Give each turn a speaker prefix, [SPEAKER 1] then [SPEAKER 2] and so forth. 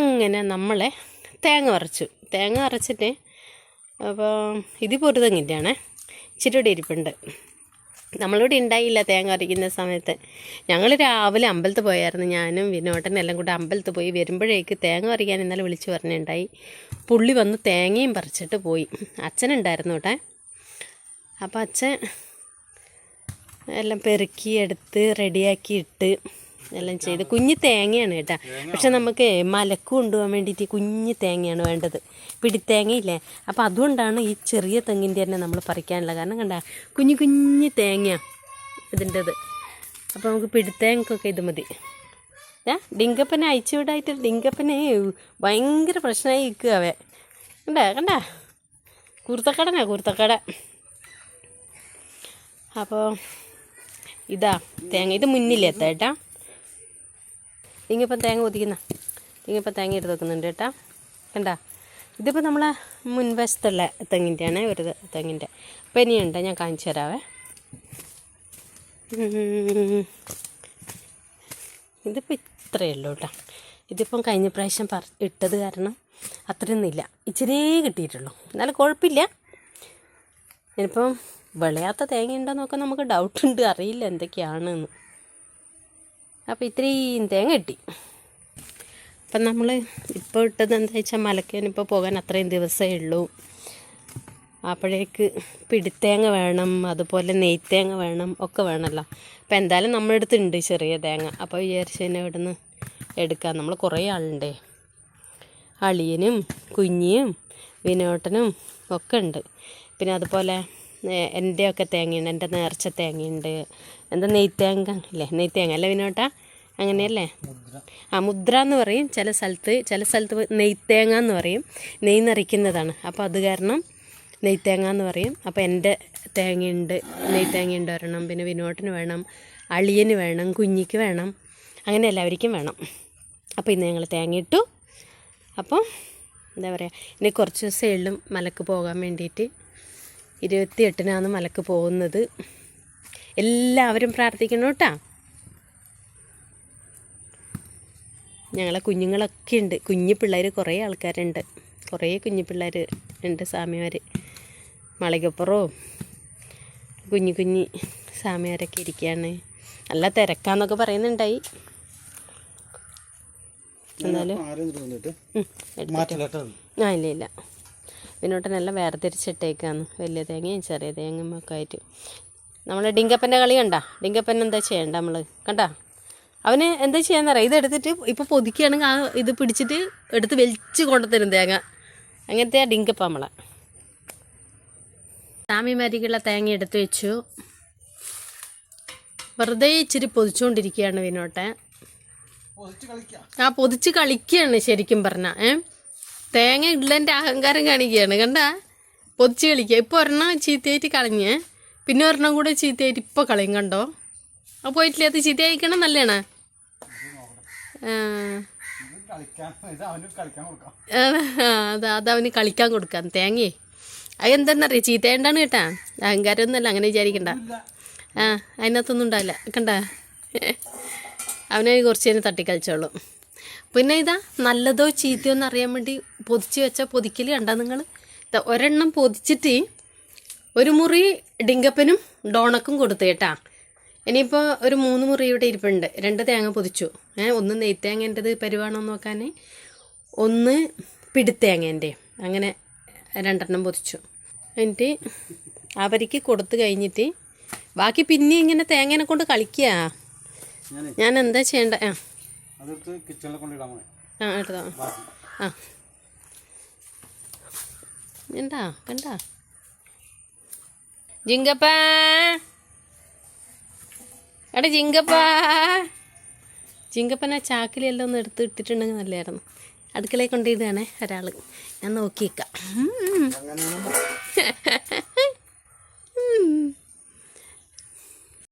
[SPEAKER 1] അങ്ങനെ നമ്മളെ തേങ്ങ അരച്ചു തേങ്ങ അരച്ചിട്ട് അപ്പോൾ ഇത് ഒരു ഇച്ചിരിയുടെ ഇരിപ്പുണ്ട്. നമ്മളിവിടെ ഉണ്ടായില്ല തേങ്ങ അരയ്ക്കുന്ന സമയത്ത്. ഞങ്ങൾ രാവിലെ അമ്പലത്ത് പോയായിരുന്നു. ഞാനും വിനോട്ടനും എല്ലാം കൂടെ അമ്പലത്ത് പോയി വരുമ്പോഴേക്ക് തേങ്ങ അരയ്ക്കാൻ ഇന്നലെ വിളിച്ചു പറഞ്ഞിട്ടുണ്ടായി പുള്ളി വന്ന് തേങ്ങയും പറിച്ചിട്ട് പോയി. അച്ഛനുണ്ടായിരുന്നു കേട്ടെ അപ്പോൾ അച്ഛൻ എല്ലാം പെറുക്കി എടുത്ത് റെഡിയാക്കി ഇട്ട് എല്ലാം ചെയ്ത്. കുഞ്ഞു തേങ്ങയാണ് കേട്ടോ. പക്ഷെ നമുക്ക് മലക്ക് കൊണ്ടുപോകാൻ വേണ്ടിയിട്ട് കുഞ്ഞു തേങ്ങയാണ് വേണ്ടത്. പിടിത്തേങ്ങയില്ലേ? അപ്പോൾ അതുകൊണ്ടാണ് ഈ ചെറിയ തെങ്ങിന്റെ തന്നെ നമ്മൾ പറിക്കാനുള്ള കാരണം കണ്ട? കുഞ്ഞു കുഞ്ഞു തേങ്ങ ഇതിന്റെത്. അപ്പോൾ നമുക്ക് പിടിത്തേങ്ങക്കൊക്കെ ഇത് മതി. ഏ ഡിങ്കപ്പനെ അയച്ചു വിടായിട്ട് ഡിങ്കപ്പനെ ഭയങ്കര പ്രശ്നമായി നിൽക്കുക അവൻ. കണ്ട കണ്ട? കുർത്തക്കടനാ കുർത്തക്കട. അപ്പോൾ ഇതാ തേങ്ങ ഇത് മുന്നിലെത്താം ഏട്ടാ ഇങ്ങിപ്പം തേങ്ങ ഒതിക്കുന്ന തിങ്ങിപ്പം തേങ്ങ എടുത്ത് വെക്കുന്നുണ്ട് കേട്ടോ. കണ്ടോ? ഇതിപ്പോൾ നമ്മളെ മുൻവശത്തുള്ള തെങ്ങിന്റെയാണ് ഒരു തെങ്ങിന്റെ. അപ്പം ഇനിയുണ്ട് ഞാൻ കാണിച്ചു തരാവേ. ഇതിപ്പോൾ ഇത്രയേ ഉള്ളൂ കേട്ടോ. ഇതിപ്പം കഴിഞ്ഞ പ്രാവശ്യം പറ ഇട്ടത് കാരണം അത്രയൊന്നുമില്ല ഇച്ചിരിയേ കിട്ടിയിട്ടുള്ളൂ. എന്നാലും കുഴപ്പമില്ല. ഇനിയിപ്പം വിളയാത്ത തേങ്ങ ഉണ്ടോ നോക്കാൻ നമുക്ക് ഡൗട്ടുണ്ട് അറിയില്ല എന്തൊക്കെയാണെന്ന്. അപ്പോൾ ഇത്രയും തേങ്ങ കിട്ടി. അപ്പം നമ്മൾ ഇപ്പോൾ ഇട്ടത് എന്താ വെച്ചാൽ മലക്കാനിപ്പോൾ പോകാൻ അത്രയും ദിവസമേ ഉള്ളൂ. അപ്പോഴേക്ക് പിടിത്തേങ്ങ വേണം അതുപോലെ നെയ്ത്തേങ്ങ വേണം ഒക്കെ വേണമല്ലോ അപ്പം എന്തായാലും നമ്മുടെ അടുത്തുണ്ട് ചെറിയ തേങ്ങ. അപ്പോൾ വിചാരിച്ചതിനെ ഇവിടുന്ന് എടുക്കാം. നമ്മൾ കുറേ ആളുണ്ടേ. അളിയനും കുഞ്ഞിയും വിനോട്ടനും ഒക്കെ ഉണ്ട് പിന്നെ അതുപോലെ എന്റെയൊക്കെ തേങ്ങയുണ്ട് എന്റെ നേർച്ച തേങ്ങയുണ്ട്. എന്താ നെയ്ത്തേങ്ങ? അല്ലേ നെയ്ത്തേങ്ങ അല്ലേ വിനോട്ട? അങ്ങനെയല്ലേ? ആ മുദ്ര എന്ന് പറയും. ചില സ്ഥലത്ത് ചില സ്ഥലത്ത് നെയ്ത്തേങ്ങ എന്ന് പറയും. നെയ് നിറയ്ക്കുന്നതാണ്. അപ്പോൾ അത് കാരണം നെയ്ത്തേങ്ങ എന്ന് പറയും. അപ്പോൾ എന്റെ തേങ്ങയുണ്ട് നെയ്ത്തേങ്ങയുണ്ട് ഒരെണ്ണം. പിന്നെ വിനോട്ടിന് വേണം അളിയന് വേണം കുഞ്ഞിക്ക് വേണം. അങ്ങനെ എല്ലാവർക്കും വേണം. അപ്പോൾ ഇന്ന് ഞങ്ങൾ തേങ്ങ ഇട്ടു. അപ്പോൾ എന്താ പറയുക ഇനി കുറച്ച് ദിവസം എള്ളും മലക്ക് പോകാൻ വേണ്ടിയിട്ട്. ഇരുപത്തി എട്ടിനാണ് മലക്ക് പോകുന്നത്. എല്ലാവരും പ്രാർത്ഥിക്കണം കേട്ടോ. ഞങ്ങളെ കുഞ്ഞുങ്ങളൊക്കെ ഉണ്ട്. കുഞ്ഞു പിള്ളേർ കുറേ ആൾക്കാരുണ്ട്. കുറേ കുഞ്ഞു പിള്ളേർ ഉണ്ട് സ്വാമിമാർ മളികപ്പുറവും കുഞ്ഞു കുഞ്ഞി സ്വാമിമാരൊക്കെ ഇരിക്കുകയാണ് നല്ല തിരക്കാന്നൊക്കെ പറയുന്നുണ്ടായി. എന്നാലും ആ ഇല്ല ഇല്ല. വിനോട്ടനെല്ലാം വേർതിരിച്ചിട്ടേക്കാന്ന്. വലിയ തേങ്ങയും ചെറിയ തേങ്ങയും ഒക്കെ ആയിട്ട്. നമ്മൾ ഡിങ്കപ്പന്റെ കളി കണ്ട? ഡിങ്കപ്പൻ എന്താ ചെയ്യണ്ട നമ്മൾ കണ്ട? അവന് എന്താ ചെയ്യാന്നറിയാം? ഇത് എടുത്തിട്ട് ഇപ്പോൾ പൊതിക്കുകയാണെങ്കിൽ ആ ഇത് പിടിച്ചിട്ട് എടുത്ത് വലിച്ച് കൊണ്ടുത്തരും തേങ്ങ. അങ്ങനത്തെ ആ ഡിങ്കപ്പ നമ്മളെ. സാമിമാരിക്കുള്ള തേങ്ങ എടുത്ത് വെച്ചു. വെറുതെ ഇച്ചിരി പൊതിച്ചുകൊണ്ടിരിക്കുകയാണ് വിനോട്ടെ ആ പൊതിച്ച് കളിക്കുകയാണ് ശരിക്കും പറഞ്ഞ. ഏ? തേങ്ങ ഇള്ളന്റെ അഹങ്കാരം കാണിക്കുകയാണ്. കണ്ട? പൊതിച്ച് കളിക്കുക. ഇപ്പോൾ ഒരെണ്ണം ചീത്തയായിട്ട് കളഞ്ഞ് പിന്നെ ഒരെണ്ണം കൂടെ ചീത്തയായിട്ട് ഇപ്പോൾ കളയും കണ്ടോ? ആ പോയിട്ടില്ല? അത് ചീത്ത കഴിക്കണം നല്ലതാണ് അത് അത് അവന് കളിക്കാൻ കൊടുക്കാം. തേങ്ങയെ അത് എന്തെന്നറിയാം? ചീത്തയുണ്ടാണ് കേട്ടാ. അഹങ്കാരമൊന്നുമല്ല അങ്ങനെ വിചാരിക്കണ്ട. ആ അതിനകത്തൊന്നും ഉണ്ടാവില്ല. കണ്ട? അവനെ കുറച്ച് നേരം തട്ടിക്കളിച്ചോളൂ. പിന്നെ ഇതാ നല്ലതോ ചീത്തയോ എന്ന് അറിയാൻ വേണ്ടി പൊതിച്ച് വെച്ച പൊതിക്കൽ കണ്ട നിങ്ങൾ ഒരെണ്ണം പൊതിച്ചിട്ട് ഒരു മുറി ഡിങ്കപ്പനും ഡോണക്കും കൊടുത്തു കേട്ടാ. ഇനിയിപ്പോൾ ഒരു മൂന്ന് മുറി ഇവിടെ ഇരിപ്പുണ്ട്. രണ്ട് തേങ്ങ പൊതിച്ചു. ഏഹ് ഒന്ന് നെയ്ത്തേങ്ങേന്റെത് പരിവാണോ നോക്കാൻ ഒന്ന് പിടിത്തേങ്ങേന്റെ. അങ്ങനെ രണ്ടെണ്ണം പൊതിച്ചു. എന്നിട്ട് അവർക്ക് കൊടുത്തു കഴിഞ്ഞിട്ട് ബാക്കി പിന്നെ ഇങ്ങനെ തേങ്ങേനെ കൊണ്ട് കളിക്കുക ഞാൻ എന്താ ചെയ്യേണ്ട? ആ.
[SPEAKER 2] അതെടുത്ത് കിച്ചണിൽ കൊണ്ടിടാൻ മതി
[SPEAKER 1] ആ എടുത്തോ. ആ. എന്താ? കണ്ട? ജിങ്കപ്പ. എടാ ജിങ്കപ്പ. ജിങ്കപ്പന ചാക്കിലെല്ലാം ഒന്ന് എടുത്ത് ഇട്ടിട്ടുണ്ടെങ്കിൽ നല്ലതായിരുന്നു അടുക്കളയിൽ കൊണ്ടിടുകയാണേ ഒരാൾ ഞാൻ നോക്കിയേക്കാം.